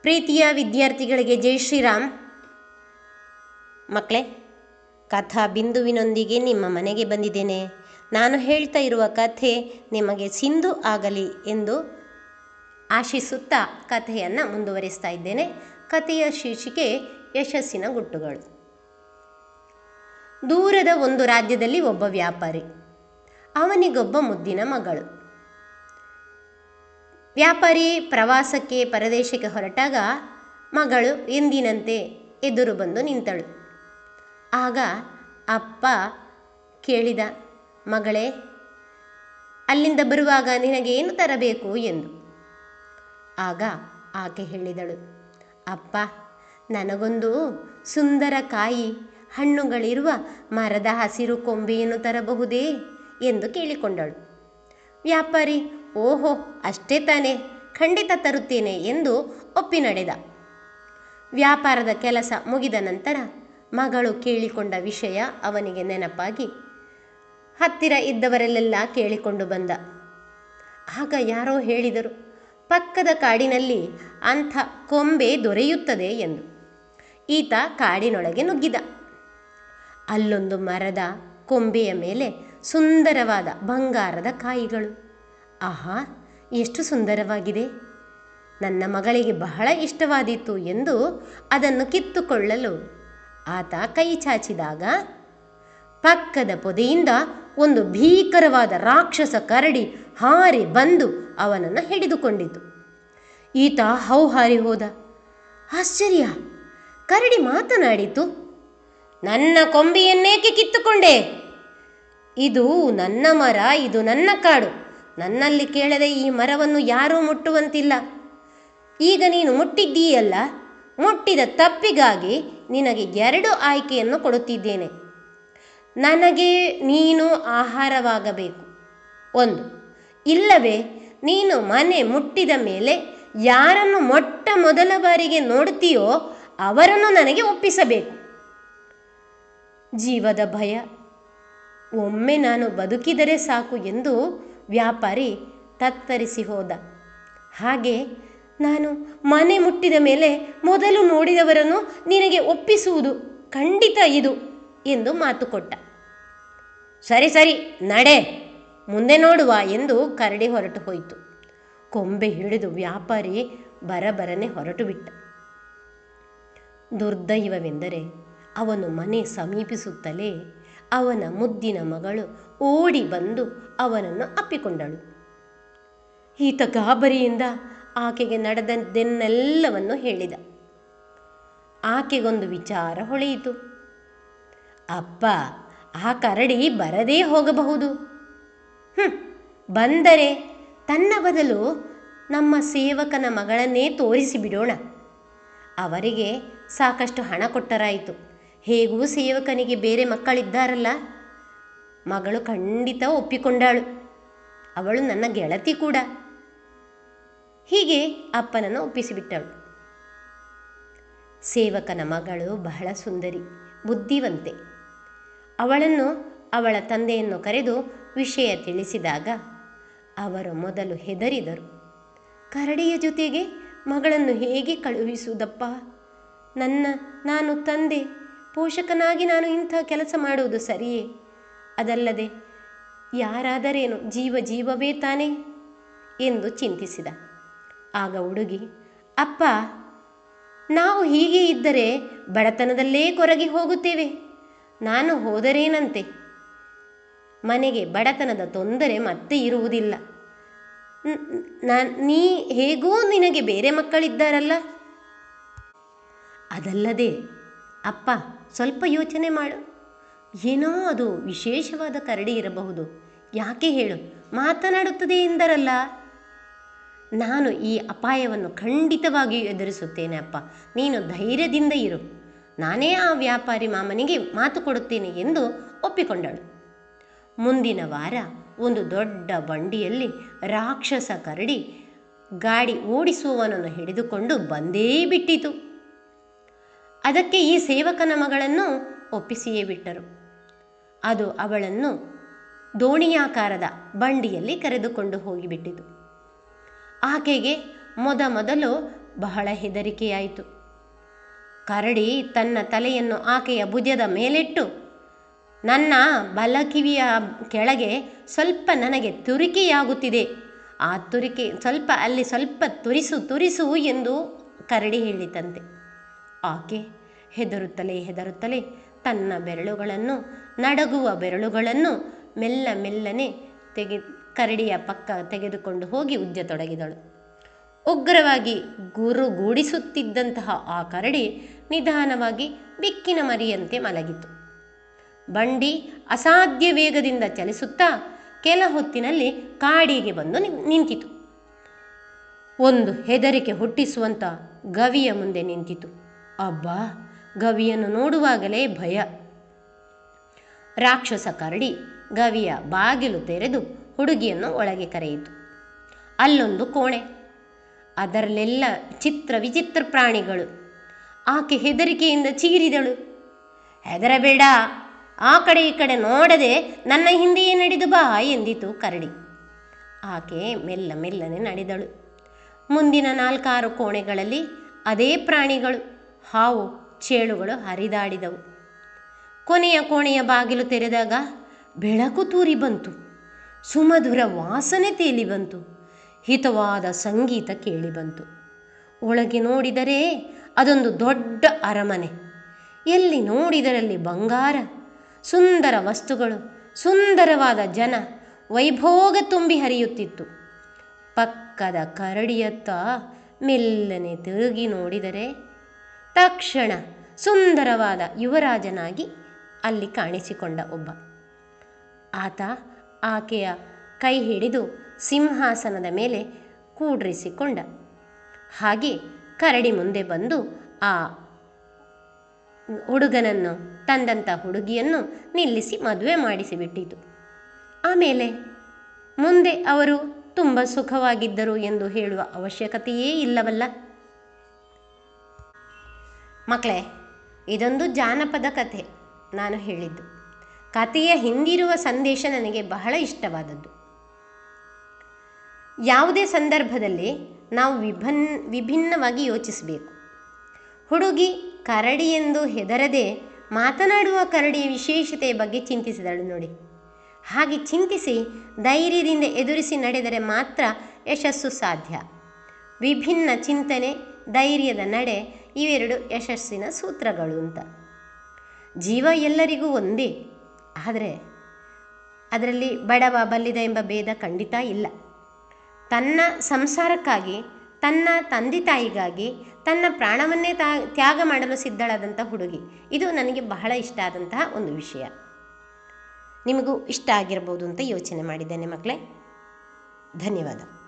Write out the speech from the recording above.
ಪ್ರೀತಿಯ ವಿದ್ಯಾರ್ಥಿಗಳಿಗೆ ಜೈ ಶ್ರೀರಾಮ್. ಮಕ್ಕಳೇ, ಕಥಾ ಬಿಂದುವಿನೊಂದಿಗೆ ನಿಮ್ಮ ಮನೆಗೆ ಬಂದಿದ್ದೇನೆ. ನಾನು ಹೇಳ್ತಾ ಇರುವ ಕಥೆ ನಿಮಗೆ ಸಿಂಧು ಆಗಲಿ ಎಂದು ಆಶಿಸುತ್ತಾ ಕಥೆಯನ್ನು ಮುಂದುವರಿಸ್ತಾ ಇದ್ದೇನೆ. ಕಥೆಯ ಶೀರ್ಷಿಕೆ ಯಶಸ್ಸಿನ ಗುಟ್ಟುಗಳು. ದೂರದ ಒಂದು ರಾಜ್ಯದಲ್ಲಿ ಒಬ್ಬ ವ್ಯಾಪಾರಿ. ಅವನಿಗೊಬ್ಬ ಮುದ್ದಿನ ಮಗಳು. ವ್ಯಾಪಾರಿ ಪ್ರವಾಸಕ್ಕೆ ಪರದೇಶಕ್ಕೆ ಹೊರಟಾಗ ಮಗಳು ಎಂದಿನಂತೆ ಎದುರು ಬಂದು ನಿಂತಳು. ಆಗ ಅಪ್ಪ ಕೇಳಿದ, ಮಗಳೇ, ಅಲ್ಲಿಂದ ಬರುವಾಗ ನಿನಗೆ ಏನು ತರಬೇಕು? ಎಂದು. ಆಗ ಆಕೆ ಹೇಳಿದಳು, ಅಪ್ಪ, ನನಗೊಂದು ಸುಂದರ ಕಾಯಿ, ಹಣ್ಣುಗಳಿರುವ ಮರದ ಹಸಿರು ಕೊಂಬೆಯನ್ನು ತರಬಹುದೇ? ಎಂದು ಕೇಳಿಕೊಂಡಳು. ವ್ಯಾಪಾರಿ ಓಹೋ, ಅಷ್ಟೇ ತಾನೇ. ಖಂಡಿತ ತರುತ್ತೇನೆ ಎಂದು ಒಪ್ಪಿ ನಡೆದ. ವ್ಯಾಪಾರದ ಕೆಲಸ ಮುಗಿದ ನಂತರ ಮಗಳು ಕೇಳಿಕೊಂಡ ವಿಷಯ ಅವನಿಗೆ ನೆನಪಾಗಿ ಹತ್ತಿರ ಇದ್ದವರಲ್ಲೆಲ್ಲ ಕೇಳಿಕೊಂಡು ಬಂದ. ಆಗ ಯಾರೋ ಹೇಳಿದರು, ಪಕ್ಕದ ಕಾಡಿನಲ್ಲಿ ಅಂಥ ಕೊಂಬೆ ದೊರೆಯುತ್ತದೆ ಎಂದು. ಈತ ಕಾಡಿನೊಳಗೆ ನುಗ್ಗಿದ. ಅಲ್ಲೊಂದು ಮರದ ಕೊಂಬೆಯ ಮೇಲೆ ಸುಂದರವಾದ ಬಂಗಾರದ ಕಾಯಿಗಳು. ಆಹಾ, ಎಷ್ಟು ಸುಂದರವಾಗಿದೆ. ನನ್ನ ಮಗಳಿಗೆ ಬಹಳ ಇಷ್ಟವಾದೀತು ಎಂದು ಅದನ್ನು ಕಿತ್ತುಕೊಳ್ಳಲು ಆತ ಕೈ ಚಾಚಿದಾಗ ಪಕ್ಕದ ಪೊದೆಯಿಂದ ಒಂದು ಭೀಕರವಾದ ರಾಕ್ಷಸ ಕರಡಿ ಹಾರಿ ಬಂದು ಅವನನ್ನು ಹಿಡಿದುಕೊಂಡಿತು. ಈತ ಹೌಹಾರಿ ಹೋದ. ಆಶ್ಚರ್ಯ, ಕರಡಿ ಮಾತನಾಡಿತು, ನನ್ನ ಕೊಂಬಿಯನ್ನೇಕೆ ಕಿತ್ತುಕೊಂಡೆ? ಇದು ನನ್ನ ಮರ, ಇದು ನನ್ನ ಕಾಡು. ನನ್ನಲ್ಲಿ ಕೇಳದೆ ಈ ಮರವನ್ನು ಯಾರೂ ಮುಟ್ಟುವಂತಿಲ್ಲ. ಈಗ ನೀನು ಮುಟ್ಟಿದ್ದೀಯಲ್ಲ? ಮುಟ್ಟಿದ ತಪ್ಪಿಗಾಗಿ ನಿನಗೆ ಎರಡು ಆಯ್ಕೆಯನ್ನು ಕೊಡುತ್ತಿದ್ದೇನೆ. ನನಗೆ ನೀನು ಆಹಾರವಾಗಬೇಕು. ಒಂದು, ಇಲ್ಲವೇ, ನೀನು ಮನೆ ಮುಟ್ಟಿದ ಮೇಲೆ ಯಾರನ್ನು ಮೊಟ್ಟ ಮೊದಲ ಬಾರಿಗೆ ನೋಡುತ್ತೀಯೋ ಅವರನ್ನು ನನಗೆ ಒಪ್ಪಿಸಬೇಕು. ಜೀವದ ಭಯ, ಒಮ್ಮೆ ನಾನು ಬದುಕಿದರೆ ಸಾಕು ಎಂದು ವ್ಯಾಪಾರಿ ತತ್ತರಿಸಿ ಹೋದ. ಹಾಗೆ ನಾನು ಮನೆ ಮುಟ್ಟಿದ ಮೇಲೆ ಮೊದಲು ನೋಡಿದವರನ್ನು ನಿನಗೆ ಒಪ್ಪಿಸುವುದು ಖಂಡಿತ ಇದು ಎಂದು ಮಾತು ಕೊಟ್ಟ. ಸರಿ ಸರಿ, ನಡೆ, ಮುಂದೆ ನೋಡುವ ಎಂದು ಕರಡಿ ಹೊರಟು ಹೋಯಿತು. ಕೊಂಬೆ ಹಿಡಿದು ವ್ಯಾಪಾರಿ ಬರಬರನೆ ಹೊರಟು ಬಿಟ್ಟ. ದುರ್ದೈವವೆಂದರೆ ಅವನು ಮನೆ ಸಮೀಪಿಸುತ್ತಲೇ ಅವನ ಮುದ್ದಿನ ಮಗಳು ಓಡಿ ಬಂದು ಅವನನ್ನು ಅಪ್ಪಿಕೊಂಡಳು. ಈತ ಗಾಬರಿಯಿಂದ ಆಕೆಗೆ ನಡೆದದ್ದೆನ್ನೆಲ್ಲವನ್ನು ಹೇಳಿದ. ಆಕೆಗೊಂದು ವಿಚಾರ ಹೊಳೆಯಿತು. ಅಪ್ಪ, ಆ ಕರಡಿ ಬರದೇ ಹೋಗಬಹುದು. ಹ್ಞೂ ಬಂದರೆ ತನ್ನ ಬದಲು ನಮ್ಮ ಸೇವಕನ ಮಗಳನ್ನೇ ತೋರಿಸಿ ಬಿಡೋಣ ಅವರಿಗೆ ಸಾಕಷ್ಟು ಹಣ ಕೊಟ್ಟರಾಯಿತು. ಹೇಗೂ ಸೇವಕನಿಗೆ ಬೇರೆ ಮಕ್ಕಳಿದ್ದಾರಲ್ಲ? ಮಗಳು ಖಂಡಿತ ಒಪ್ಪಿಕೊಂಡಾಳು. ಅವಳು ನನ್ನ ಗೆಳತಿ ಕೂಡ. ಹೀಗೆ ಅಪ್ಪನನ್ನು ಒಪ್ಪಿಸಿಬಿಟ್ಟಳು. ಸೇವಕನ ಮಗಳು ಬಹಳ ಸುಂದರಿ, ಬುದ್ಧಿವಂತೆ. ಅವಳನ್ನು ಅವಳ ತಂದೆಯನ್ನು ಕರೆದು ವಿಷಯ ತಿಳಿಸಿದಾಗ ಅವರು ಮೊದಲು ಹೆದರಿದರು. ಕರಡಿಯ ಜೊತೆಗೆ ಮಗಳನ್ನು ಹೇಗೆ ಕಳುಹಿಸುವುದಪ್ಪ? ನನ್ನ, ನಾನು ತಂದೆ ಪೋಷಕನಾಗಿ ನಾನು ಇಂಥ ಕೆಲಸ ಮಾಡುವುದು ಸರಿಯೇ? ಅದಲ್ಲದೆ ಯಾರಾದರೇನು ಜೀವ ಜೀವವೇ ತಾನೇ? ಎಂದು ಚಿಂತಿಸಿದ. ಆಗ ಹುಡುಗಿ, ಅಪ್ಪ, ನಾವು ಹೀಗೆ ಇದ್ದರೆ ಬಡತನದಲ್ಲೇ ಕೊರಗಿ ಹೋಗುತ್ತೇವೆ. ನಾನು ಹೋದರೇನಂತೆ? ಮನೆಗೆ ಬಡತನದ ತೊಂದರೆ ಮತ್ತೆ ಇರುವುದಿಲ್ಲ. ನೀ ಹೇಗೂ ನಿನಗೆ ಬೇರೆ ಮಕ್ಕಳಿದ್ದಾರಲ್ಲ? ಅದಲ್ಲದೆ, ಅಪ್ಪ ಸ್ವಲ್ಪ ಯೋಚನೆ ಮಾಡು. ಏನೋ ಅದು ವಿಶೇಷವಾದ ಕರಡಿ ಇರಬಹುದು. ಯಾಕೆ ಹೇಳು? ಮಾತನಾಡುತ್ತದೆ ಎಂದರಲ್ಲ. ನಾನು ಈ ಅಪಾಯವನ್ನು ಖಂಡಿತವಾಗಿಯೂ ಎದುರಿಸುತ್ತೇನೆ ಅಪ್ಪ. ನೀನು ಧೈರ್ಯದಿಂದ ಇರು. ನಾನೇ ಆ ವ್ಯಾಪಾರಿ ಮಾಮನಿಗೆ ಮಾತು ಕೊಡುತ್ತೇನೆ ಎಂದು ಒಪ್ಪಿಕೊಂಡಳು. ಮುಂದಿನ ವಾರ ಒಂದು ದೊಡ್ಡ ಬಂಡಿಯಲ್ಲಿ ರಾಕ್ಷಸ ಕರಡಿ ಗಾಡಿ ಓಡಿಸುವವನನ್ನು ಹಿಡಿದುಕೊಂಡು ಬಂದೇ ಬಿಟ್ಟಿತು. ಅದಕ್ಕೆ ಈ ಸೇವಕನ ಮಗಳನ್ನು ಒಪ್ಪಿಸಿಯೇ ಬಿಟ್ಟರು. ಅದು ಅವಳನ್ನು ದೋಣಿಯಾಕಾರದ ಬಂಡಿಯಲ್ಲಿ ಕರೆದುಕೊಂಡು ಹೋಗಿಬಿಟ್ಟಿತು. ಆಕೆಗೆ ಮೊದ ಮೊದಲು ಬಹಳ ಹೆದರಿಕೆಯಾಯಿತು. ಕರಡಿ ತನ್ನ ತಲೆಯನ್ನು ಆಕೆಯ ಭುಜದ ಮೇಲಿಟ್ಟು, ನನ್ನ ಬಲಕಿವಿಯ ಕೆಳಗೆ ಸ್ವಲ್ಪ ನನಗೆ ತುರಿಕೆಯಾಗುತ್ತಿದೆ. ಆ ತುರಿಕೆ ಸ್ವಲ್ಪ ಅಲ್ಲಿ ಸ್ವಲ್ಪ ತುರಿಸು ತುರಿಸು ಎಂದು ಕರಡಿ ಹೇಳಿತಂತೆ. ಆಕೆ ಹೆದರುತ್ತಲೇ ಹೆದರುತ್ತಲೇ ತನ್ನ ಬೆರಳುಗಳನ್ನು, ನಡಗುವ ಬೆರಳುಗಳನ್ನು ಮೆಲ್ಲ ಮೆಲ್ಲನೆ ತೆಗೆ, ಕರಡಿಯ ಪಕ್ಕ ತೆಗೆದುಕೊಂಡು ಹೋಗಿ ಉಜ್ಜತೊಡಗಿದಳು. ಉಗ್ರವಾಗಿ ಗುರುಗೂಡಿಸುತ್ತಿದ್ದಂತಹ ಆ ಕರಡಿ ನಿಧಾನವಾಗಿ ಬಿಕ್ಕಿನ ಮರಿಯಂತೆ ಮಲಗಿತು. ಬಂಡಿ ಅಸಾಧ್ಯ ವೇಗದಿಂದ ಚಲಿಸುತ್ತಾ ಕೆಲ ಹೊತ್ತಿನಲ್ಲಿ ಕಾಡಿಗೆ ಬಂದು ನಿಂತಿತು. ಒಂದು ಹೆದರಿಕೆ ಹುಟ್ಟಿಸುವಂಥ ಗವಿಯ ಮುಂದೆ ನಿಂತಿತು. ಅಬ್ಬಾ, ಗವಿಯನ್ನು ನೋಡುವಾಗಲೇ ಭಯ. ರಾಕ್ಷಸ ಕರಡಿ ಗವಿಯ ಬಾಗಿಲು ತೆರೆದು ಹುಡುಗಿಯನ್ನು ಒಳಗೆ ಕರೆಯಿತು. ಅಲ್ಲೊಂದು ಕೋಣೆ, ಅದರಲ್ಲೆಲ್ಲ ಚಿತ್ರ ವಿಚಿತ್ರ ಪ್ರಾಣಿಗಳು. ಆಕೆ ಹೆದರಿಕೆಯಿಂದ ಚೀರಿದಳು. ಹೆದರಬೇಡ, ಆ ಕಡೆ ಈ ಕಡೆ ನೋಡದೆ ನನ್ನ ಹಿಂದೆಯೇ ನಡೆದು ಬಾ ಎಂದಿತು ಕರಡಿ. ಆಕೆ ಮೆಲ್ಲ ಮೆಲ್ಲನೆ ನಡೆದಳು. ಮುಂದಿನ ನಾಲ್ಕಾರು ಕೋಣೆಗಳಲ್ಲಿ ಅದೇ ಪ್ರಾಣಿಗಳು. ಹಾವು ಚೇಳುಗಳು ಹರಿದಾಡಿದವು. ಕೊನೆಯ ಕೋಣೆಯ ಬಾಗಿಲು ತೆರೆದಾಗ ಬೆಳಕು ತೂರಿ ಬಂತು. ಸುಮಧುರ ವಾಸನೆ ತೇಲಿ ಬಂತು. ಹಿತವಾದ ಸಂಗೀತ ಕೇಳಿ ಬಂತು. ಒಳಗೆ ನೋಡಿದರೆ ಅದೊಂದು ದೊಡ್ಡ ಅರಮನೆ. ಎಲ್ಲಿ ನೋಡಿದರಲ್ಲಿ ಬಂಗಾರ, ಸುಂದರ ವಸ್ತುಗಳು, ಸುಂದರವಾದ ಜನ, ವೈಭೋಗ ತುಂಬಿ ಹರಿಯುತ್ತಿತ್ತು. ಪಕ್ಕದ ಕರಡಿಯತ್ತ ಮೆಲ್ಲನೆ ತಿರುಗಿ ನೋಡಿದರೆ ತಕ್ಷಣ ಸುಂದರವಾದ ಯುವರಾಜನಾಗಿ ಅಲ್ಲಿ ಕಾಣಿಸಿಕೊಂಡ ಒಬ್ಬ. ಆತ ಆಕೆಯ ಕೈ ಹಿಡಿದು ಸಿಂಹಾಸನದ ಮೇಲೆ ಕೂಡ್ರಿಸಿಕೊಂಡ. ಹಾಗೆ ಕರಡಿ ಮುಂದೆ ಬಂದು ಆ ಹುಡುಗನನ್ನು ತಂದಂಥ ಹುಡುಗಿಯನ್ನು ನಿಲ್ಲಿಸಿ ಮದುವೆ ಮಾಡಿಸಿಬಿಟ್ಟಿತು. ಆಮೇಲೆ ಮುಂದೆ ಅವರು ತುಂಬ ಸುಖವಾಗಿದ್ದರು ಎಂದು ಹೇಳುವ ಅವಶ್ಯಕತೆಯೇ ಇಲ್ಲವಲ್ಲ? ಮಕ್ಕಳೇ ಇದೊಂದು ಜಾನಪದ ಕಥೆ ನಾನು ಹೇಳಿದ್ದು. ಕಥೆಯ ಹಿಂದಿರುವ ಸಂದೇಶ ನನಗೆ ಬಹಳ ಇಷ್ಟವಾದದ್ದು. ಯಾವುದೇ ಸಂದರ್ಭದಲ್ಲಿ ನಾವು ವಿಭನ್, ವಿಭಿನ್ನವಾಗಿ ಯೋಚಿಸಬೇಕು. ಹುಡುಗಿ ಕರಡಿ ಎಂದು ಹೆದರದೆ ಮಾತನಾಡುವ ಕರಡಿಯ ವಿಶೇಷತೆಯ ಬಗ್ಗೆ ಚಿಂತಿಸಿದಳು ನೋಡಿ. ಹಾಗೆ ಚಿಂತಿಸಿ ಧೈರ್ಯದಿಂದ ಎದುರಿಸಿ ನಡೆದರೆ ಮಾತ್ರ ಯಶಸ್ಸು ಸಾಧ್ಯ. ವಿಭಿನ್ನ ಚಿಂತನೆ, ಧೈರ್ಯದ ನಡೆ ಇವೆರಡು ಯಶಸ್ಸಿನ ಸೂತ್ರಗಳು ಅಂತ. ಜೀವ ಎಲ್ಲರಿಗೂ ಒಂದೇ, ಆದರೆ ಅದರಲ್ಲಿ ಬಡವ ಬಲ್ಲಿದ ಎಂಬ ಭೇದ ಖಂಡಿತ ಇಲ್ಲ. ತನ್ನ ಸಂಸಾರಕ್ಕಾಗಿ, ತನ್ನ ತಂದೆ ತಾಯಿಗಾಗಿ, ತನ್ನ ಪ್ರಾಣವನ್ನೇ ತ್ಯಾಗ ಮಾಡಲು ಸಿದ್ಧಳಾದಂಥ ಹುಡುಗಿ. ಇದು ನನಗೆ ಬಹಳ ಇಷ್ಟ ಆದಂತಹ ಒಂದು ವಿಷಯ. ನಿಮಗೂ ಇಷ್ಟ ಆಗಿರ್ಬೋದು ಅಂತ ಯೋಚನೆ ಮಾಡಿದ್ದೇನೆ ಮಕ್ಕಳೇ. ಧನ್ಯವಾದ.